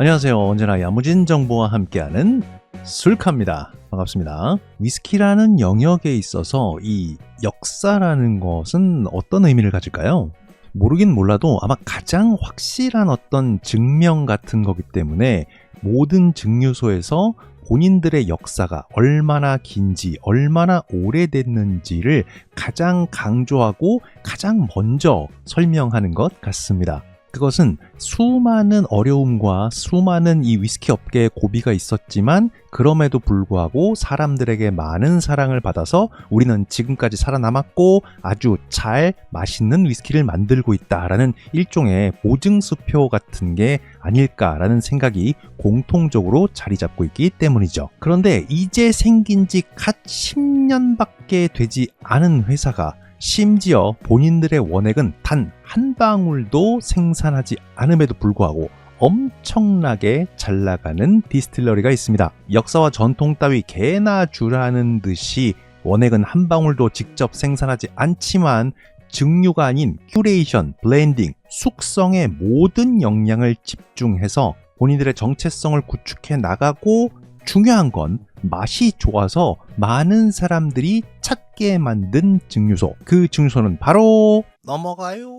안녕하세요. 언제나 야무진 정보와 함께하는 술카입니다. 반갑습니다. 위스키라는 영역에 있어서 이 역사라는 것은 어떤 의미를 가질까요? 모르긴 몰라도 아마 가장 확실한 어떤 증명 같은 거기 때문에 모든 증류소에서 본인들의 역사가 얼마나 긴지, 얼마나 오래됐는지를 가장 강조하고 가장 먼저 설명하는 것 같습니다. 그것은 수많은 어려움과 수많은 이 위스키 업계에 고비가 있었지만 그럼에도 불구하고 사람들에게 많은 사랑을 받아서 우리는 지금까지 살아남았고 아주 잘 맛있는 위스키를 만들고 있다라는 일종의 보증수표 같은 게 아닐까라는 생각이 공통적으로 자리 잡고 있기 때문이죠. 그런데 이제 생긴 지 갓 10년밖에 되지 않은 회사가 심지어 본인들의 원액은 단 한 방울도 생산하지 않음에도 불구하고 엄청나게 잘 나가는 디스틸러리가 있습니다. 역사와 전통 따위 개나 주라는 듯이 원액은 한 방울도 직접 생산하지 않지만 증류가 아닌 큐레이션, 블렌딩, 숙성의 모든 역량을 집중해서 본인들의 정체성을 구축해 나가고 중요한 건 맛이 좋아서 많은 사람들이 찾게 만든 증류소. 그 증류소는 바로 넘어가요.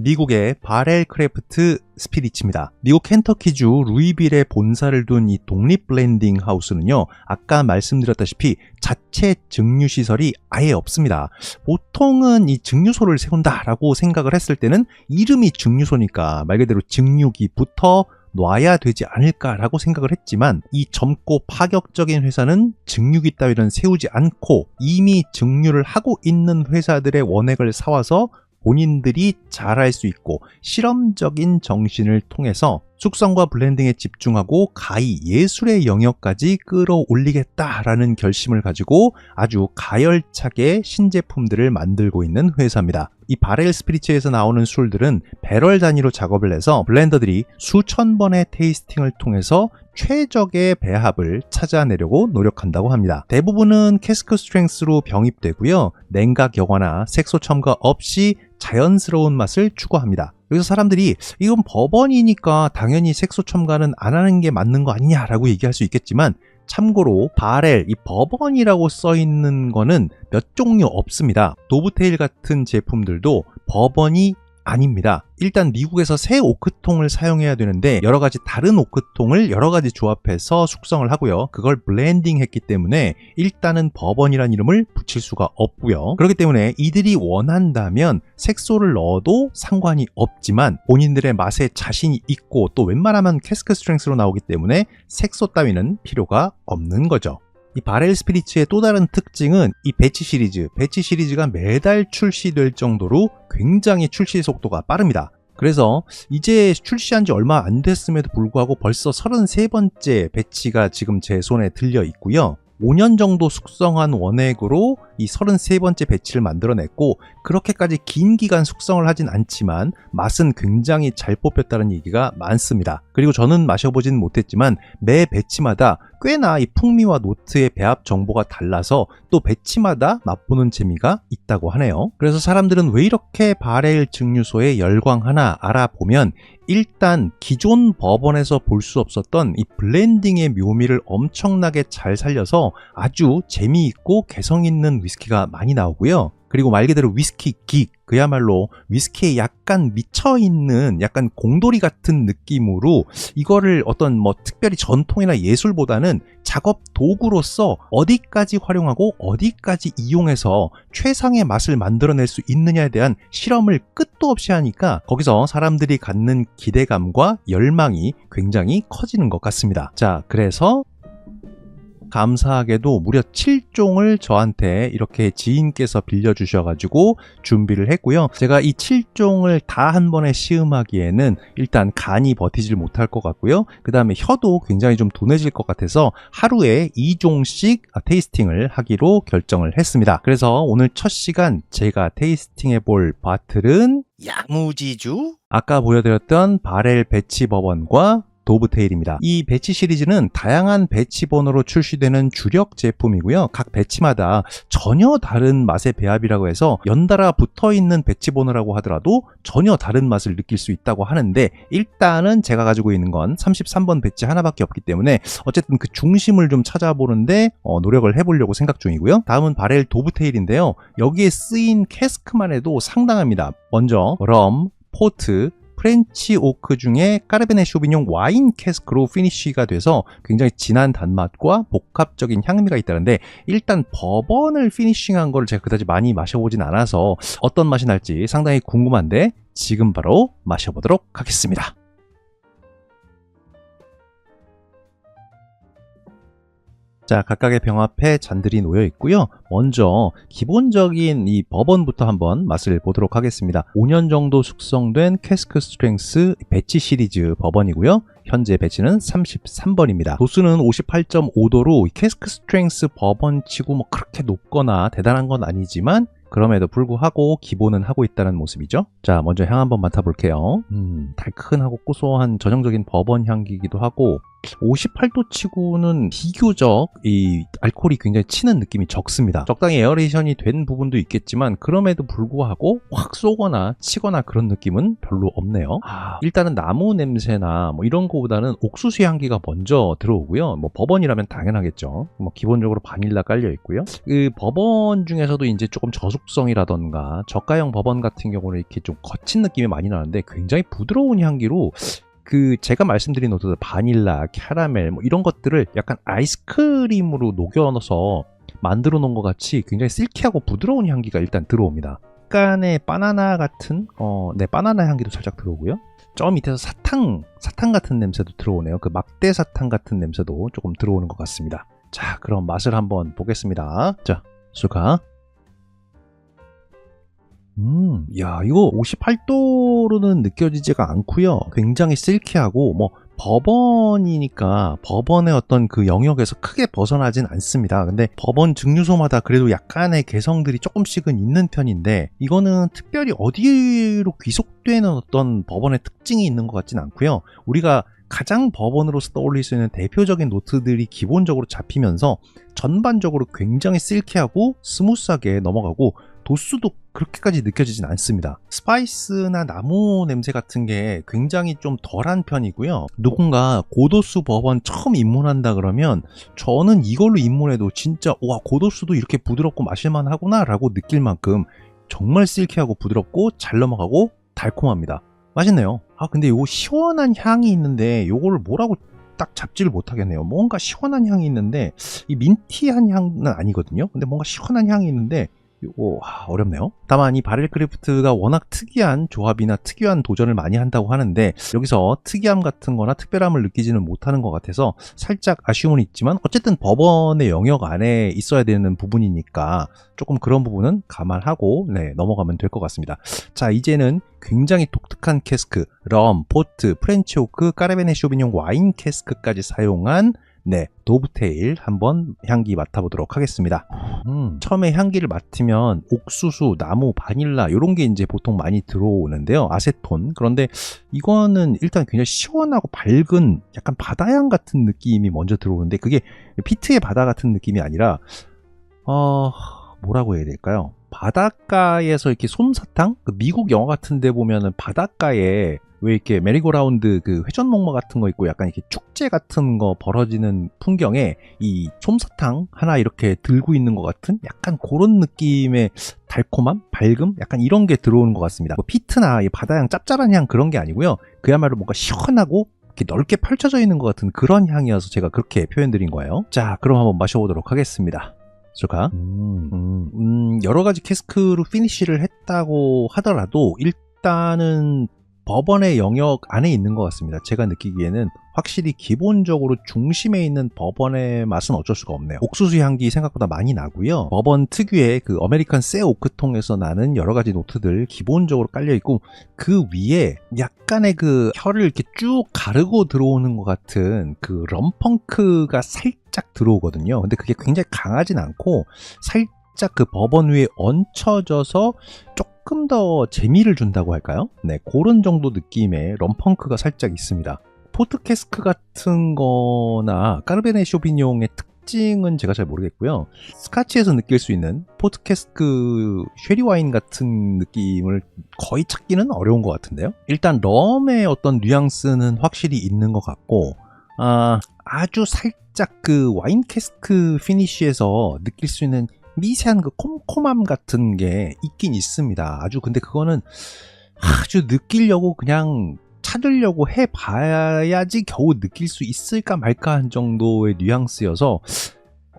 미국의 바렐 크래프트 스피리츠입니다. 미국 켄터키주 루이빌에 본사를 둔 이 독립 블렌딩 하우스는요, 아까 말씀드렸다시피 자체 증류 시설이 아예 없습니다. 보통은 이 증류소를 세운다라고 생각을 했을 때는 이름이 증류소니까 말 그대로 증류기부터 놔야 되지 않을까라고 생각을 했지만 이 젊고 파격적인 회사는 증류기 따위는 세우지 않고 이미 증류를 하고 있는 회사들의 원액을 사와서 본인들이 잘할 수 있고 실험적인 정신을 통해서 숙성과 블렌딩에 집중하고 가히 예술의 영역까지 끌어올리겠다라는 결심을 가지고 아주 가열차게 신제품들을 만들고 있는 회사입니다. 이 바렐 스피리츠에서 나오는 술들은 배럴 단위로 작업을 해서 블렌더들이 수천 번의 테이스팅을 통해서 최적의 배합을 찾아내려고 노력한다고 합니다. 대부분은 캐스크 스트렝스로 병입되고요. 냉각 여과나 색소 첨가 없이 자연스러운 맛을 추구합니다. 여기서 사람들이 이건 법원이니까 당연히 색소 첨가는 안 하는 게 맞는 거 아니냐라고 얘기할 수 있겠지만 참고로 바렐 이 버번이라고 써 있는 거는 몇 종류 없습니다. 도브테일 같은 제품들도 버번이 아닙니다. 일단 미국에서 새 오크통을 사용해야 되는데 여러 가지 다른 오크통을 여러 가지 조합해서 숙성을 하고요. 그걸 블렌딩 했기 때문에 일단은 버번이란 이름을 붙일 수가 없고요. 그렇기 때문에 이들이 원한다면 색소를 넣어도 상관이 없지만 본인들의 맛에 자신이 있고 또 웬만하면 캐스크 스트렝스로 나오기 때문에 색소 따위는 필요가 없는 거죠. 이 바렐 스피리츠의 또 다른 특징은 이 배치 시리즈, 배치 시리즈가 매달 출시될 정도로 굉장히 출시 속도가 빠릅니다. 그래서 이제 출시한 지 얼마 안 됐음에도 불구하고 벌써 33번째 배치가 지금 제 손에 들려 있고요. 5년 정도 숙성한 원액으로 이 33번째 배치를 만들어냈고 그렇게까지 긴 기간 숙성을 하진 않지만 맛은 굉장히 잘 뽑혔다는 얘기가 많습니다. 그리고 저는 마셔보진 못했지만 매 배치마다 꽤나 이 풍미와 노트의 배합 정보가 달라서 또 배치마다 맛보는 재미가 있다고 하네요. 그래서 사람들은 왜 이렇게 바렐 증류소에 열광 하나 알아보면 일단 기존 법원에서 볼 수 없었던 이 블렌딩의 묘미를 엄청나게 잘 살려서 아주 재미있고 개성 있는 위스키가 많이 나오고요. 그리고 말 그대로 위스키 긱, 그야말로 위스키에 약간 미쳐 있는 약간 공돌이 같은 느낌으로 이거를 어떤 뭐 특별히 전통이나 예술보다는 작업 도구로서 어디까지 활용하고 어디까지 이용해서 최상의 맛을 만들어낼 수 있느냐에 대한 실험을 끝도 없이 하니까 거기서 사람들이 갖는 기대감과 열망이 굉장히 커지는 것 같습니다. 자, 그래서 감사하게도 무려 7종을 저한테 이렇게 지인께서 빌려주셔가지고 준비를 했고요. 제가 이 7종을 다 한 번에 시음하기에는 일단 간이 버티질 못할 것 같고요. 그 다음에 혀도 굉장히 좀 둔해질 것 같아서 하루에 2종씩 테이스팅을 하기로 결정을 했습니다. 그래서 오늘 첫 시간 제가 테이스팅 해 볼 바틀은 야무지주. 아까 보여드렸던 바렐 배치 버번과 도브테일입니다. 이 배치 시리즈는 다양한 배치 번호로 출시되는 주력 제품이고요. 각 배치마다 전혀 다른 맛의 배합이라고 해서 연달아 붙어 있는 배치 번호라고 하더라도 전혀 다른 맛을 느낄 수 있다고 하는데 일단은 제가 가지고 있는 건 33번 배치 하나밖에 없기 때문에 어쨌든 그 중심을 좀 찾아보는데 어, 노력을 해보려고 생각 중이고요. 다음은 바렐 도브테일인데요. 여기에 쓰인 캐스크만 해도 상당합니다. 먼저 럼, 포트, 프렌치 오크 중에 까르베네 쇼비뇽 와인 캐스크로 피니쉬가 돼서 굉장히 진한 단맛과 복합적인 향미가 있다는데 일단 버번을 피니싱한 걸 제가 그다지 많이 마셔보진 않아서 어떤 맛이 날지 상당히 궁금한데 지금 바로 마셔보도록 하겠습니다. 자, 각각의 병 앞에 잔들이 놓여 있고요. 먼저 기본적인 이 버번부터 한번 맛을 보도록 하겠습니다. 5년 정도 숙성된 캐스크 스트렝스 배치 시리즈 버번이고요. 현재 배치는 33번입니다. 도수는 58.5도로 캐스크 스트렝스 버번치고 뭐 그렇게 높거나 대단한 건 아니지만 그럼에도 불구하고 기본은 하고 있다는 모습이죠. 자, 먼저 향 한번 맡아볼게요. 음, 달큰하고 고소한 전형적인 버번 향기이기도 하고 58도 치고는 비교적 이 알코올이 굉장히 치는 느낌이 적습니다. 적당히 에어레이션이 된 부분도 있겠지만 그럼에도 불구하고 확 쏘거나 치거나 그런 느낌은 별로 없네요. 아, 일단은 나무 냄새나 뭐 이런 거보다는 옥수수 향기가 먼저 들어오고요. 뭐 버번이라면 당연하겠죠. 뭐 기본적으로 바닐라 깔려 있고요. 그 버번 중에서도 이제 조금 저속성이라던가 저가형 버번 같은 경우는 이렇게 좀 거친 느낌이 많이 나는데 굉장히 부드러운 향기로 그 제가 말씀드린 노트들 바닐라, 캐러멜 뭐 이런 것들을 약간 아이스크림으로 녹여 넣어서 만들어 놓은 것 같이 굉장히 실키하고 부드러운 향기가 일단 들어옵니다. 약간의 바나나 같은 어, 네 바나나 향기도 살짝 들어오고요. 저 밑에서 사탕, 사탕 같은 냄새도 들어오네요. 그 막대 사탕 같은 냄새도 조금 들어오는 것 같습니다. 자, 그럼 맛을 한번 보겠습니다. 자, 수가. 음, 야, 이거 58도로는 느껴지지가 않고요. 굉장히 실키하고 뭐 버번이니까 버번의 어떤 그 영역에서 크게 벗어나진 않습니다. 근데 버번 증류소마다 그래도 약간의 개성들이 조금씩은 있는 편인데 이거는 특별히 어디로 귀속되는 어떤 버번의 특징이 있는 것 같진 않고요. 우리가 가장 버번으로서 떠올릴 수 있는 대표적인 노트들이 기본적으로 잡히면서 전반적으로 굉장히 실키하고 스무스하게 넘어가고 도수도 그렇게까지 느껴지진 않습니다. 스파이스나 나무 냄새 같은 게 굉장히 좀 덜한 편이고요. 누군가 고도수 버번 처음 입문한다 그러면 저는 이걸로 입문해도 진짜 와 고도수도 이렇게 부드럽고 마실만 하구나 라고 느낄 만큼 정말 실키하고 부드럽고 잘 넘어가고 달콤합니다. 맛있네요. 아 근데 이거 시원한 향이 있는데 이거를 뭐라고 딱 잡지를 못하겠네요. 뭔가 시원한 향이 있는데 이 민티한 향은 아니거든요. 근데 뭔가 시원한 향이 있는데 이거 어렵네요. 다만 이 바렐크래프트가 워낙 특이한 조합이나 특이한 도전을 많이 한다고 하는데 여기서 특이함 같은 거나 특별함을 느끼지는 못하는 것 같아서 살짝 아쉬움은 있지만 어쨌든 법원의 영역 안에 있어야 되는 부분이니까 조금 그런 부분은 감안하고 네, 넘어가면 될 것 같습니다. 자 이제는 굉장히 독특한 캐스크, 럼, 포트, 프렌치 오크, 까르베네 쇼비뇽 와인 캐스크까지 사용한 네, 도브테일 한번 향기 맡아보도록 하겠습니다. 음, 처음에 향기를 맡으면 옥수수, 나무, 바닐라 이런 게 이제 보통 많이 들어오는데요. 아세톤. 그런데 이거는 일단 굉장히 시원하고 밝은 약간 바다향 같은 느낌이 먼저 들어오는데 그게 피트의 바다 같은 느낌이 아니라 어 뭐라고 해야 될까요? 바닷가에서 이렇게 솜사탕? 그 미국 영화 같은 데 보면은 바닷가에 왜 이렇게 메리고라운드 그 회전목마 같은 거 있고 약간 이렇게 축제 같은 거 벌어지는 풍경에 이 솜사탕 하나 이렇게 들고 있는 것 같은 약간 그런 느낌의 달콤함, 밝음, 약간 이런 게 들어오는 것 같습니다. 뭐 피트나 이 바다향, 짭짤한 향 그런 게 아니고요. 그야말로 뭔가 시원하고 이렇게 넓게 펼쳐져 있는 것 같은 그런 향이어서 제가 그렇게 표현드린 거예요. 자, 그럼 한번 마셔보도록 하겠습니다. 수가? 음, 음, 음, 여러 가지 캐스크로 피니쉬를 했다고 하더라도 일단은 법원의 영역 안에 있는 것 같습니다. 제가 느끼기에는 확실히 기본적으로 중심에 있는 버번의 맛은 어쩔 수가 없네요. 옥수수 향기 생각보다 많이 나고요. 버번 특유의 그 어메리칸 새 오크통에서 나는 여러 가지 노트들 기본적으로 깔려 있고 그 위에 약간의 그 혀를 이렇게 쭉 가르고 들어오는 것 같은 그 럼펑크가 살짝 들어오거든요. 근데 그게 굉장히 강하진 않고 살짝 그 버번 위에 얹혀져서 조금 조금 더 재미를 준다고 할까요? 네, 그런 정도 느낌의 럼펑크가 살짝 있습니다. 포트캐스크 같은 거나 까르베네 쇼비뇽의 특징은 제가 잘 모르겠고요. 스카치에서 느낄 수 있는 포트캐스크 쉐리 와인 같은 느낌을 거의 찾기는 어려운 것 같은데요. 일단 럼의 어떤 뉘앙스는 확실히 있는 것 같고, 아, 아주 살짝 그 와인 캐스크 피니쉬에서 느낄 수 있는 미세한 그 콤콤함 같은 게 있긴 있습니다. 아주 근데 그거는 아주 느끼려고 그냥 찾으려고 해봐야지 겨우 느낄 수 있을까 말까 한 정도의 뉘앙스여서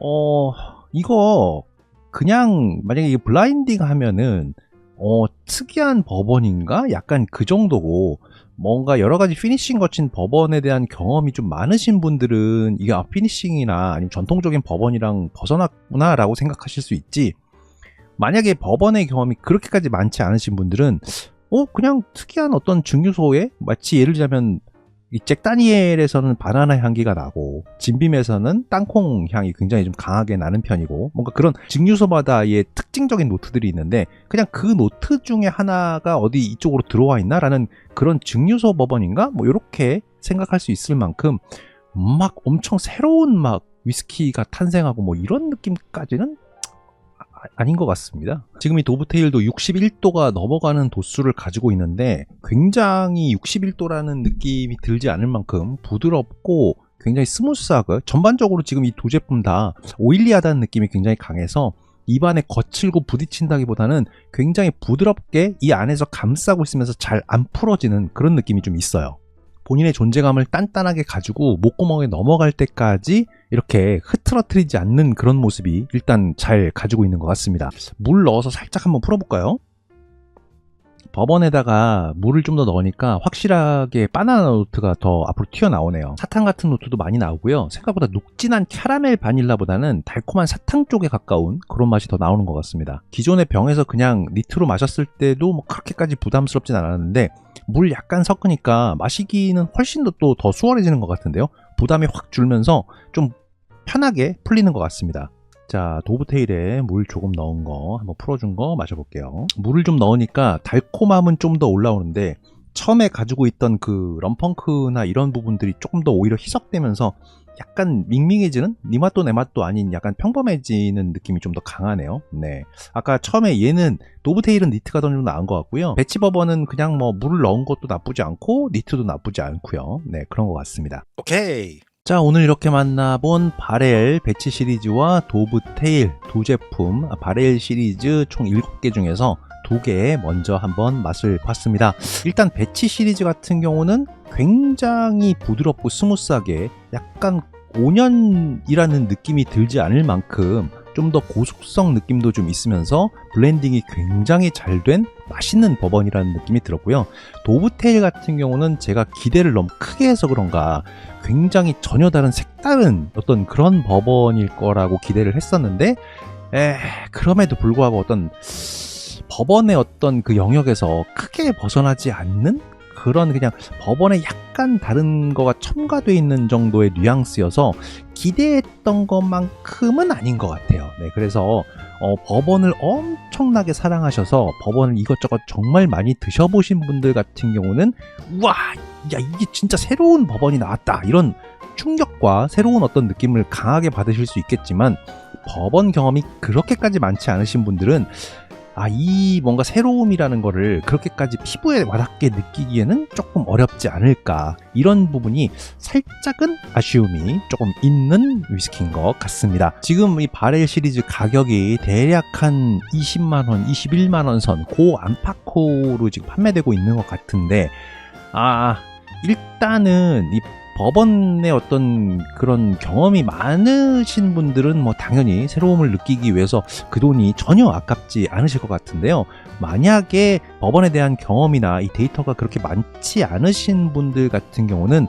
어 이거 그냥 만약에 블라인딩 하면은 어 특이한 버번인가? 약간 그 정도고. 뭔가 여러 가지 피니싱 거친 버번에 대한 경험이 좀 많으신 분들은 이게 아 피니싱이나 아니면 전통적인 버번이랑 벗어났구나라고 생각하실 수 있지. 만약에 버번의 경험이 그렇게까지 많지 않으신 분들은 어 그냥 특이한 어떤 증류소에 마치 예를 들자면 이 잭 다니엘에서는 바나나 향기가 나고 진빔에서는 땅콩 향이 굉장히 좀 강하게 나는 편이고 뭔가 그런 증류소마다의 특징적인 노트들이 있는데 그냥 그 노트 중에 하나가 어디 이쪽으로 들어와 있나라는 그런 증류소 버번인가? 뭐 이렇게 생각할 수 있을 만큼 막 엄청 새로운 막 위스키가 탄생하고 뭐 이런 느낌까지는 아- 아닌 것 같습니다. 지금 이 도브테일도 61도가 넘어가는 도수를 가지고 있는데 굉장히 61도라는 느낌이 들지 않을 만큼 부드럽고 굉장히 스무스하고 전반적으로 지금 이 두 제품 다 오일리하다는 느낌이 굉장히 강해서 입안에 거칠고 부딪힌다기보다는 굉장히 부드럽게 이 안에서 감싸고 있으면서 잘 안 풀어지는 그런 느낌이 좀 있어요. 본인의 존재감을 단단하게 가지고 목구멍에 넘어갈 때까지 이렇게 흐트러뜨리지 않는 그런 모습이 일단 잘 가지고 있는 것 같습니다. 물 넣어서 살짝 한번 풀어볼까요? 버번에다가 물을 좀 더 넣으니까 확실하게 바나나 노트가 더 앞으로 튀어나오네요. 사탕 같은 노트도 많이 나오고요. 생각보다 녹진한 캐러멜 바닐라보다는 달콤한 사탕 쪽에 가까운 그런 맛이 더 나오는 것 같습니다. 기존의 병에서 그냥 니트로 마셨을 때도 뭐 그렇게까지 부담스럽진 않았는데 물 약간 섞으니까 마시기는 훨씬 더 또 더 수월해지는 것 같은데요. 부담이 확 줄면서 좀 편하게 풀리는 것 같습니다. 자, 도브테일에 물 조금 넣은 거 한번 풀어준 거 마셔볼게요. 물을 좀 넣으니까 달콤함은 좀 더 올라오는데 처음에 가지고 있던 그 럼펑크나 이런 부분들이 조금 더 오히려 희석되면서 약간 밍밍해지는 니 맛도 내 맛도 아닌 약간 평범해지는 느낌이 좀 더 강하네요. 네. 아까 처음에 얘는 도브테일은 니트가 더 좀 나은 것 같고요. 배치버번은 그냥 뭐 물을 넣은 것도 나쁘지 않고 니트도 나쁘지 않고요. 네, 그런 것 같습니다. 오케이. 자, 오늘 이렇게 만나본 바렐 배치 시리즈와 도브 테일 두 제품, 아, 바렐 시리즈 총 7개 중에서 두 개 먼저 한번 맛을 봤습니다. 일단 배치 시리즈 같은 경우는 굉장히 부드럽고 스무스하게 약간 5년이라는 느낌이 들지 않을 만큼 좀 더 고속성 느낌도 좀 있으면서 블렌딩이 굉장히 잘 된 맛있는 버번이라는 느낌이 들었고요. 도브테일 같은 경우는 제가 기대를 너무 크게 해서 그런가 굉장히 전혀 다른 색다른 어떤 그런 버번일 거라고 기대를 했었는데 에 그럼에도 불구하고 어떤 법원의 어떤 그 영역에서 크게 벗어나지 않는 그런 그냥 법원에 약간 다른 거가 첨가돼 있는 정도의 뉘앙스여서 기대했던 것만큼은 아닌 것 같아요. 네, 그래서 어, 법원을 엄청나게 사랑하셔서 법원을 이것저것 정말 많이 드셔보신 분들 같은 경우는 우와, 야 이게 진짜 새로운 법원이 나왔다 이런 충격과 새로운 어떤 느낌을 강하게 받으실 수 있겠지만 법원 경험이 그렇게까지 많지 않으신 분들은 아, 이 뭔가 새로움이라는 거를 그렇게까지 피부에 와닿게 느끼기에는 조금 어렵지 않을까. 이런 부분이 살짝은 아쉬움이 조금 있는 위스키인 것 같습니다. 지금 이 바렐 시리즈 가격이 대략 한 20만원, 21만원 선, 고 안팎으로 지금 판매되고 있는 것 같은데, 아, 일단은 이 법원의 어떤 그런 경험이 많으신 분들은 뭐 당연히 새로움을 느끼기 위해서 그 돈이 전혀 아깝지 않으실 것 같은데요. 만약에 법원에 대한 경험이나 이 데이터가 그렇게 많지 않으신 분들 같은 경우는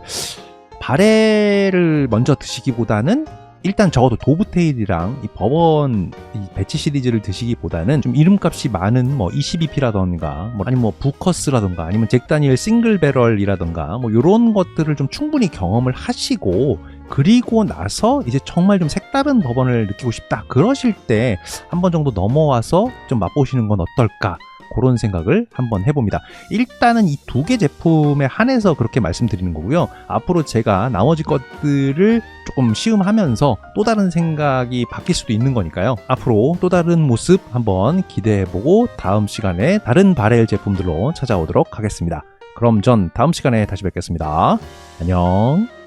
바레를 먼저 드시기보다는 일단 적어도 도브테일이랑 이 법원 이 배치 시리즈를 드시기보다는 좀 이름값이 많은 뭐 22P라던가 뭐 아니면 뭐 부커스라던가 아니면 잭 다니엘 싱글 배럴이라던가 뭐 이런 것들을 좀 충분히 경험을 하시고 그리고 나서 이제 정말 좀 색다른 법원을 느끼고 싶다 그러실 때 한 번 정도 넘어와서 좀 맛보시는 건 어떨까 그런 생각을 한번 해봅니다. 일단은 이 두 개 제품에 한해서 그렇게 말씀드리는 거고요. 앞으로 제가 나머지 것들을 조금 시음하면서 또 다른 생각이 바뀔 수도 있는 거니까요. 앞으로 또 다른 모습 한번 기대해보고 다음 시간에 다른 바렐 제품들로 찾아오도록 하겠습니다. 그럼 전 다음 시간에 다시 뵙겠습니다. 안녕.